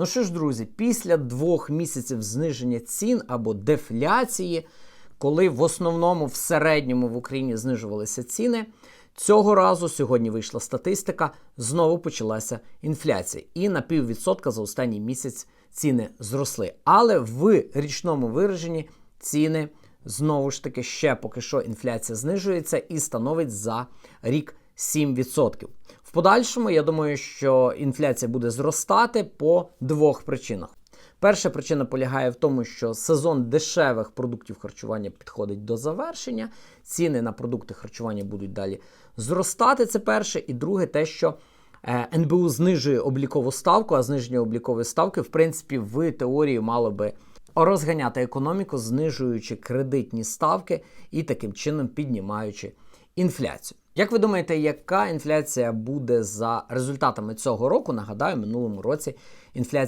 Ну що ж, друзі, після двох місяців зниження цін або дефляції, коли в основному в середньому в Україні знижувалися ціни, цього разу сьогодні вийшла статистика, знову почалася інфляція. І на піввідсотка за останній місяць ціни зросли. Але в річному вираженні ціни знову ж таки ще поки що інфляція знижується і становить за рік 7%. В подальшому, я думаю, що інфляція буде зростати по двох причинах. Перша причина полягає в тому, що сезон дешевих продуктів харчування підходить до завершення, ціни на продукти харчування будуть далі зростати. Це перше. І друге, те, що е, НБУ знижує облікову ставку, а зниження облікової ставки, в принципі, в теорії мало би розганяти економіку, знижуючи кредитні ставки і таким чином піднімаючи інфляцію. Як ви думаєте, яка інфляція буде за результатами цього року? Нагадаю, минулому році інфляція.